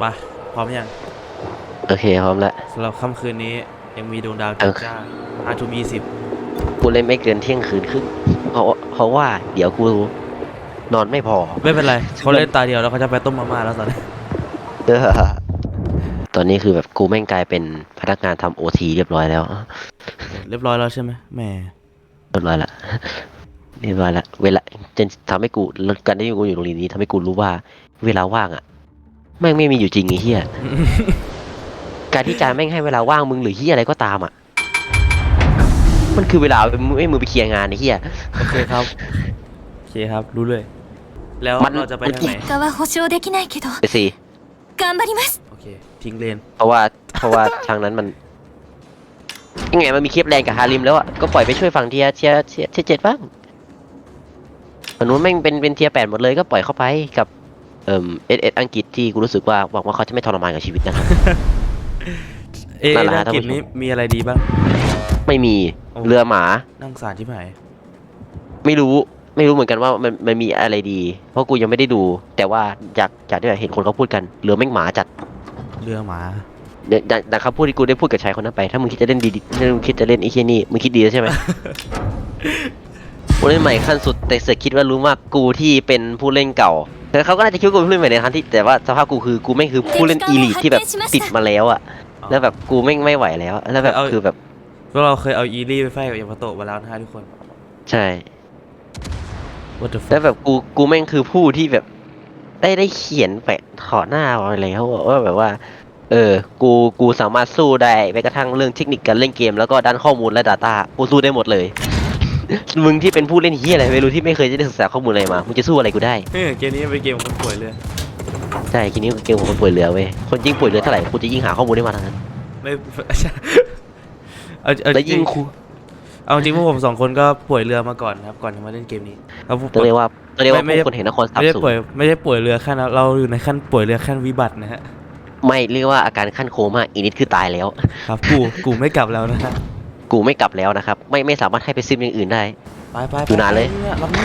ไปพร้อมยังโอเคพร้อมแล้วสำหรับค่ำคืนนี้ยังมีดวงดาวเอจ้าอจ้าอาทูมีสิบกูเล่นไม่เกินเที่ยงคืนครึ่งเพราะเพราะว่าเดี๋ยวกูนอนไม่พอ ไม่เป็นไรเขาเล่นตาเดียวแล้วเขาจะไปต้มมาม่าแล้วตอนนี้เออตอนนี้คือแบบกูแม่งกลายเป็นพนักงานทำโอทีเรียบร้อยแล้ว เรียบร้อยแล้วใช่ไหมแหมเรียบร้อยละเรียบร้อยละเวลาจะทำให้กูการที่กูอยู่โรงเรียนนี้ทำให้กูรู้ว่า เวลาว่างอะ แม่งไม่มีอยู่จริงไอ้เหี้ย การที่จานแม่งให้เวลาว่างมึงหรือเหี้ยอะไรก็ตามอ่ะ มันคือเวลาไม่มือไปเคลียร์งานไอ้เหี้ย โอเคครับโอเคครับรู้เลย แล้ว มัน เราจะไปทางไหน 結果は保証できないけど ไปสิ 頑張ります โอเค ทิ้งเลน เพราะว่าเพราะว่าทางนั้นมันยังไงมันมีเคปแรงกับฮาริมแล้วอ่ะก็ปล่อยไปช่วยฝั่งเทียร์เทียร์เทียร์เทียร์เจ็ดบ้างฝั่งนู้นแม่งเป็นเป็นเทียร์แปดหมดเลยก็ปล่อยเข้าไปกับ เอ่อเอสเอสอังกฤษที่กูรู้สึกว่าหวังว่าเขาจะไม่ทรมานกับชีวิตนะครับ เอ๊ะนั่นแหละนักกิจท่านผู้ชมนี้มีอะไรดีบ้าง ไม่มีโอ้ เรือหมา นั่งสารที่ไหนไม่รู้ไม่รู้เหมือนกันว่ามันมันมีอะไรดี เพราะกูยังไม่ได้ดู แต่ว่าจากจากที่เห็นคนเขาพูดกันเรือแม่งหมาจัดเรือหมาเนี่ยจากจากคำพูดที่กูได้พูดกับชายคนนั้นไปถ้ามึงคิดจะเล่นดีๆถ้ามึงคิดจะเล่นไอ้เคียนี่มึงคิดดีแล้วใช่ไหม ผู้เล่นใหม่ขั้นสุดแต่เสือกคิดว่ารู้มากกูที่เป็นผู้เล่นเก่า แต่เขาก็น่าจะคิดว่ากูเป็นผู้เล่นใหม่ในทันที่แต่ว่าสภาพกูคือกูแม่งคือผู้เล่นอีลีทที่แบบติดมาแล้วอะแล้วแบบกูแม่งไม่ไหวแล้วแล้วแบบเอา คือแบบพวกเราเคยเอาอีลี่ไปไฟกับยามาโตะมาแล้วนะฮะทุกคน ใช่ What the fuck แล้วแบบกูกูแม่งคือผู้ที่แบบ ได้ได้เขียนแปะขอหน้าไว้แล้วว่าแบบว่า เออ กูกูสามารถสู้ได้แม้กระทั่งเรื่องเทคนิคการเล่นเกมแล้วก็ด้านข้อมูลและ Data กูสู้ได้หมดเลย มึงที่เป็นผู้เล่นเฮียอะไรไม่รู้ที่ไม่เคยได้ศึกษาข้อมูลอะไรมา มึงจะสู้อะไรกูได้ เฮ้ยเกมนี้เป็นเกมของคนป่วยเลย ใช่ทีนี้เกมของคนป่วยเรือเว้ย คนยิ่งป่วยเรือเท่าไหร่กูจะยิ่งหาข้อมูลได้มาทางนั้น ไม่เอาเอาแล้วจริยิ่งงครูเอาจริงพวกผมสองคนก็ป่วยเรือมาก่อนนะครับ ก่อนจะมาเล่นเกมนี้เราพวก ต้องเรียกว่าต้องเรียกว่าไม่พวไม่กคนเห็นนครสาบไม่ได้สูงป่วยไม่ได้ป่วยเรือขั้นเราอยู่ในขั้นป่วยเรือขั้นวิบัตินะฮะ ไม่เรียกว่าอาการขั้นโคม่าอีนิดคือตายแล้ว ครับกู กูไม่กลับแล้วนะฮะ กูไม่กลับแล้วนะครับ ไม่ไม่สามารถให้ไปซิมอย่างอื่นได้ ไปไป อยู่นานเลย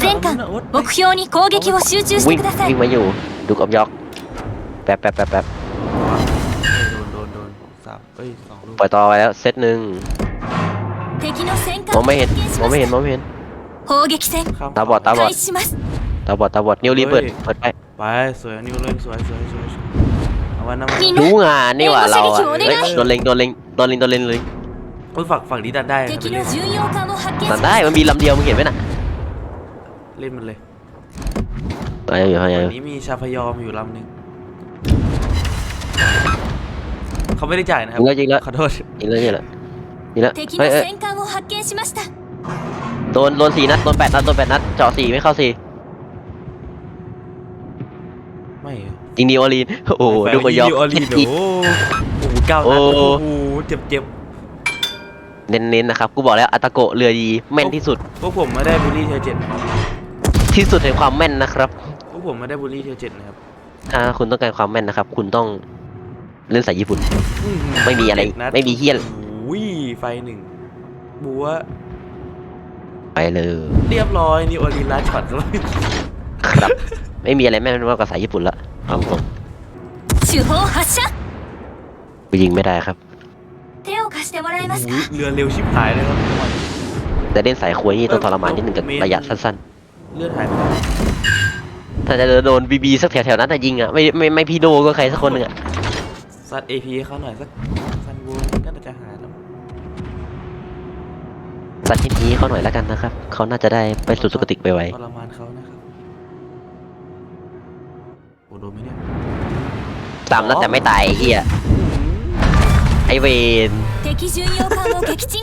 前艦目標に攻撃を集中して วิ่ง ください วิ่งมาอยู่ดูกับยอกแป๊บแป๊บแป๊บแป๊บ โดนโดนโดนสามเอ้ยสองลูก ปล่อยต่อไปแล้วเซตหนึ่ง 敵の戦 ม 艦 อง を ไม่เห็น 発見し มอง ま ไม่ し เห็น た มองไม่เห็น 砲撃戦 ข้ม ตาบอดตาบอด 開始します ตาบอดตาบอดนิ้วรีบเปิดเปิดไป ไปสวยนิ้วเลยสวยสวยสวยสวยเอาวันนั้น みん รู้ な งานนี่หว่าเราอะ เอ้ย เฮ้ยโดนเล็งโดนเล็งโดนเล็งโดนเล็งเลย เอ้ยฝั่งฝั่งนี้ดันได้นะ 敵 ไปเล่ の น 巡洋艦を発見し ตั ま ด し ได้ た มันมีลำเดียวมึงเห็นไหมน่ะ เล่นมันเลย ไปอยู่ไปอ วัน ยู่ นี้มีชาพยอมอยู่ลำหนึงเขาไม่ได้จ่ายนะครับ จริงแล้วจริงแล้ว ขอโทษ จริงแล้วจริงแล้วจริงแล้ว 敵 เฮ้ย の เอ้ย 戦艦を発見しました โดนโดนสี่นัดโดนแปดนัดโดนแปดนัดเจาะสี่ไม่เข้าสี่ ไม่ จริงนิวออร์ลีนโอ้โหดูกับยอก ออลีน อีก โอ้โหเก้านัด โอ้ โอ้โหเจ็บเจ็บ เน้นๆนะครับกูบอกแล้วอัตาโกะเรือดีแม่นที่สุด พวกผมไม่ได้บูลลี่เทอร์เจ็ดนะครับ ที่สุดแห่งความแม่นนะครับ พวกผมไม่ได้บูลลี่เทอร์เจ็ดนะครับ ถ้าคุณต้องการความแม่นนะครับ คุณต้องเล่นสายญี่ปุ่น อื้อหื ไม่มีอะไร เจ็ดนัด ไม่มีเหี้ย โอ้ยไฟหนึ่งบัว ไปเลย เรียบร้อยนี่โอลีนลัดช็อตเลย ครับ ไม่มีอะไรแม่นมากกว่าสายญี่ปุ่นละเอาตรง 主砲発射 กูยิงไม่ได้ครับ 手を貸 してもらえますか โอ้ยเรือเร็วชิบหายเลยครับ แต่เล่นสายควยนี่ต้องทรมานนิดนึงกับระยะสั้น เลือดหายไปแล้ว ๆ ถ้าจะโดนบีบีสักแถวๆนั้นแต่ยิงอ่ะไม่ไม่ไม่พี่โดก็ใครสักคนหนึ่งอ่ะ ซัดเอพีเขาหน่อยสักซันบูนก็น่าจะหายแล้ว สัตว์ที่นี้เขาหน่อยแล้วกันนะครับเขาน่าจะได้ไปสู่สุคติไปไว ทรมานเขานะครับโอ้โดนไหมเนี่ย ตามแล้วแต่ไม่ตายไอ้เฮีย ไอเวน 敵巡洋艦を撃沈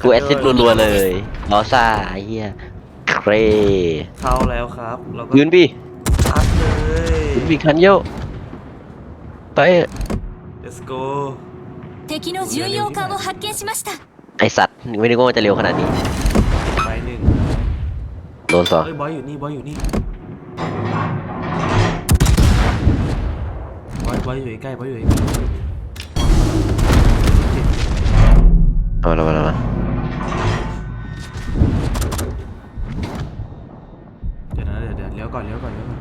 กูแอสซิดรัวๆเลยลอซ่าไอ้เฮียเคร เข้าแล้วครับเราก็ ยืนพี่ อัดเลย ยืนพี่คันโยไป let's go 敵の巡洋艦を発見しました ไอสัตว์ไม่นึกว่ามันจะเร็วขนาดนี้ ไปหนึ่ง โดนสอง เอ้ยบอยอยู่นี่บอยอยู่นี่บอยบอยอยู่ใกล้บอยอยู่ใกล้ เอาละมาละมา เดี๋ยวนะเดี๋ยวเดี๋ยวเลี้ยวก่อนเลี้ยวก่อนเลี้ยวก่อน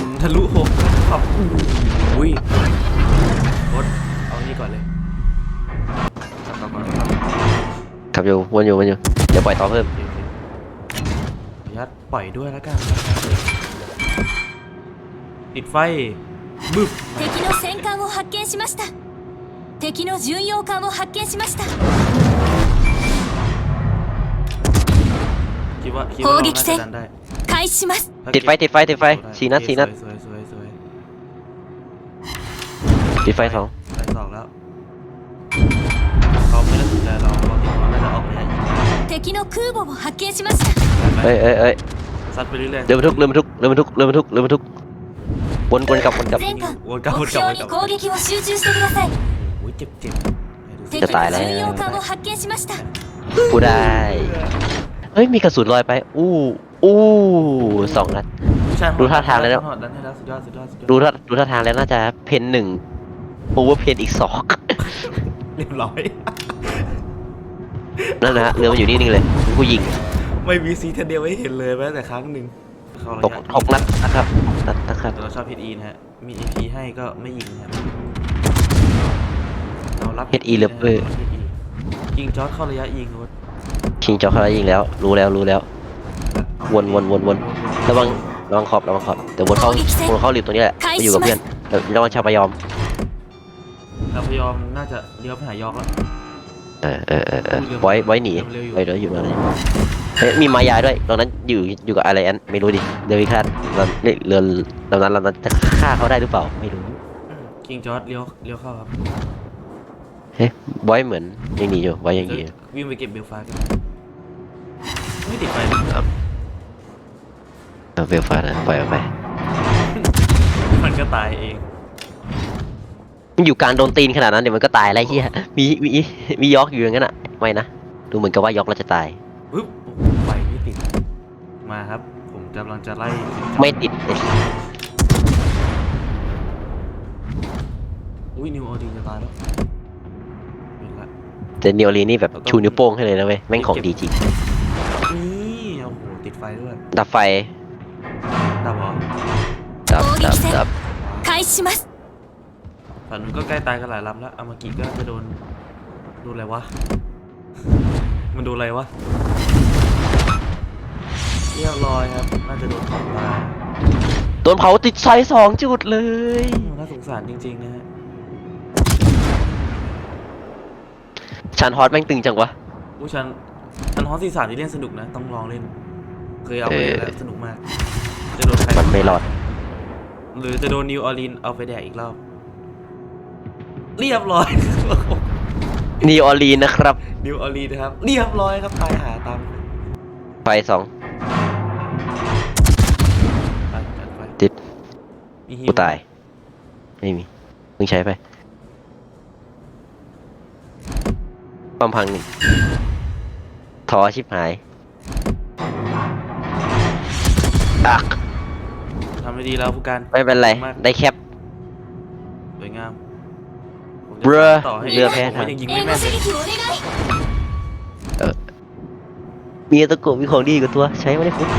อืม ทะลุหกขับอุ้ยรถเอานี่ก่อนเลยขับก่อนก่อนครับ ขับอยู่วนอยู่วนอยู่เดี๋ยวปล่อยต่อเพิ่ม โอเคโอเคขออนุญาตปล่อยด้วยแล้วกันนะครับติดไฟบึ้บ 敵の戦艦を発見しました 敵の巡洋艦を発見しました คิดว่าคิดว่าเรา 攻撃 น่าจะ 戦 ดันได้ 開始します ถ้า ติดไฟติดไฟติดไฟ เก็บ สี่นัด โอเค สี่นัด สวยสวยสวย ติดไฟสอง ไฟสองแล้วเขาไม่ได้สนใจเราเราติดเขาน่าจะออกระยะยิง 敵の空母を発見しました เอ้ยเอ้ยเอ้ย ซัดไปเรื่อยๆ เรือบรรทุกเรือบรรทุกเรือบรรทุกเรือบรรทุกเรือบรรทุกวนวนกลับวนกลับ 全艦 วนกลับว 目 นกลับ 標 วน に กลับ 攻撃を集中してください โ จ็บเจ็บจะตายแล้วผู้ได้เฮ้ยมีกระสุนลอยไป อู้อู้สองนัด ดูท่าทางแล้ว ดูท่าดูท่าทางแล้วน่าจะเพนหนึ่งโอเว่าเพนอีกสองเรียบร้อยนั่นนะเรือมันอยู่นี่นึงเลยผู้ยิง ไม่มีซีทันเดียวไม่เห็นเลยแม้แต่ครั้งหนึ่งตกหกนัดนะครับนัดนะครับเราชอบเพชอีนฮะมีเอพีให้ก็ไม่ยิงนะ รับเรารับเฮดอีเลเวอร์ยิงจอร์ดเข้าระยะยิงครับคิงจอเขาได้ยิงแล้ว รู้แล้วรู้แล้ว วนวนวนวนระวังระวังขอบระวังขอบเดี๋ยววนเข้าวนเข้าริมตรงนี้แหละไปอยู่กับเพื่อนเดี๋ยวระวังชาวพยอมเราพยายามน่าจะเลี้ยวไปหายอกแล้ว เออเออเออเออไว้ไว้หนีเร็วๆอยู่ไว้เดี๋ยวอยู่ตรงนี้เฮ้ยมีมายาด้วยตรงนั้นอยู่อยู่กับอะไรอันไม่รู้ดิเดวิดคาดเราเนี่ยเรือลำนั้นลำนั้นจะฆ่าเขาได้หรือเปล่าไม่รู้กิงจอร์ดเลี้ยวเลี้ยวเข้าครับ เฮ้ยไว้เหมือนยังหนีอยู่ไว้ยังหนีอยู่วิ่งไปเก็บเบลฟาสกันไม่ติดไฟเอาเวลฟ้านะปล่อยมันไปมันก็ตายเองมันอยู่กลางโดนตีนขนาดนั้นเดี๋ยวมันก็ตายแล้วไอ้เฮียมีมีมียอกอยู่อย่างนั้นอะไม่นะดูเหมือนกับว่ายอกเราจะตายปึ๊บโอ้โหไฟไม่ติดมาครับ ผมกำลังจะไล่ไม่ติดไอ้อุ้ยนิวออดีจะตายแล้วเห็นละ แต่เนียวลีนี่แบบชูนิ้วโป้งให้เลยนะเว้ยแม่งของดีจริง นี่โอ้โหติดไฟด้วย ดับไฟ ดับเหรอ ดับดับดับ 開始します ฝั่งนู้นก็ใกล้ตายกันหลายลำแล้วอามากิก็จะโดนโดนอะไรวะ มันโดนอะไรวะเรียบร้อยครับ น่าจะโดนของตาย โดนเผาติดไฟสองจุดเลย น่าสงสารจริงๆนะฮะ ชันฮอตแม่งตึงจังวะผู้ชันชันฮอสซีสามที่เล่นสนุกนะ ต้องลองเล่น เคยเอาไปเล่นแล้วสนุกมาก จะโดนใครมันไม่รอด หรือจะโดนนิวออร์ลีนเอาไปแดกอีกรอบ เรียบร้อย นีออร์ลีนนะครับ นิวออร์ลีนนะครับ เรียบร้อยครับตายหาตามไฟสองไปจัดไปติด มีฮิวกูตาย ไม่มี มึงใช้ไป ป้มพังหนึ่งท้อชิบหายดักทำไม่ดีแล้วผู้การไม่เป็นไรได้แคป สวยงามเรือต่ให้เรือแพ้ผมทาง ยังยิงไม่แม่นมีตะกุมีของดีกว่าตัว ใช้ไม่ได้คุ้ม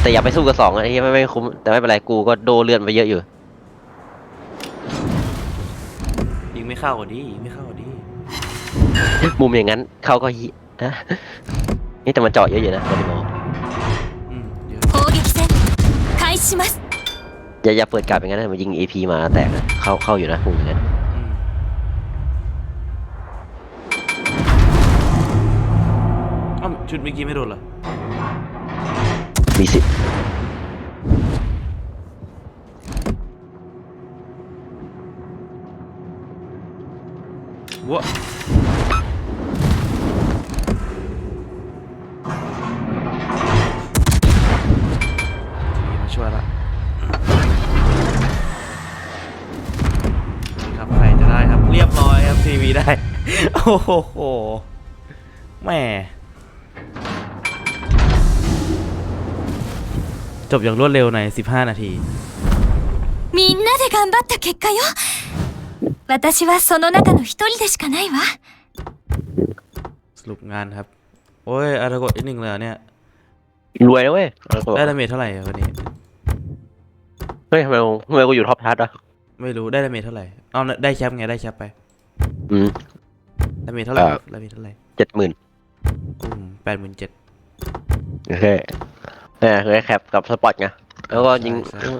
แต่อย่าไปสู้กับสองอะไที่ไม่ไม่คุ้มแต่ไม่เป็นไรกูก็โดเลือนไปเยอะอยู่ยิงไม่เข้าอ่ดียิงไม่เข้าอ่ดี มุมอย่างนั้นเขาก็ฮินะนี่แต่มันเจาะเยอะอยู่นะมาริโม อืมเดี๋ยว 攻撃戦開始します อย่าอย่าเปิดกลับอย่างนั้นนะมันยิง AP มาแตกนะเข้าเข้าอยู่นะมุมอย่างนั้น อืมอ้าวชุดเมื่อกี้ไม่โดนเหรอ มีสิทธิ์ วะ โอ้โหแหม่จบอย่างรวดเร็วใน 15 นาที みんなで頑張った結果よ私はその中の一人でしかないわ สรุปงานครับ โอ้ยอาร์กดอีกหนึ่งเลยเหรอเนี่ย รวยนะเว้ยเอาละ ได้ดาเมจเท่าไหร่อะวันนี้ เฮ้ยทำไมกูทำไมกูอยู่ท็อปชาร์ตอ่ะ ไม่รู้ได้ดาเมจเท่าไหร่ เอาได้แชมป์ไงได้แชมป์ไป อืม ดาเมจเท่าไหร่เอ่อ ดาเมจเท่าไหร่เจ็ดหมื่นอืมแปดหมื่นเจ็ด โอเคเนี่ยคือแคปกับสปอตไงแล้วก็ยิงใช่ใช่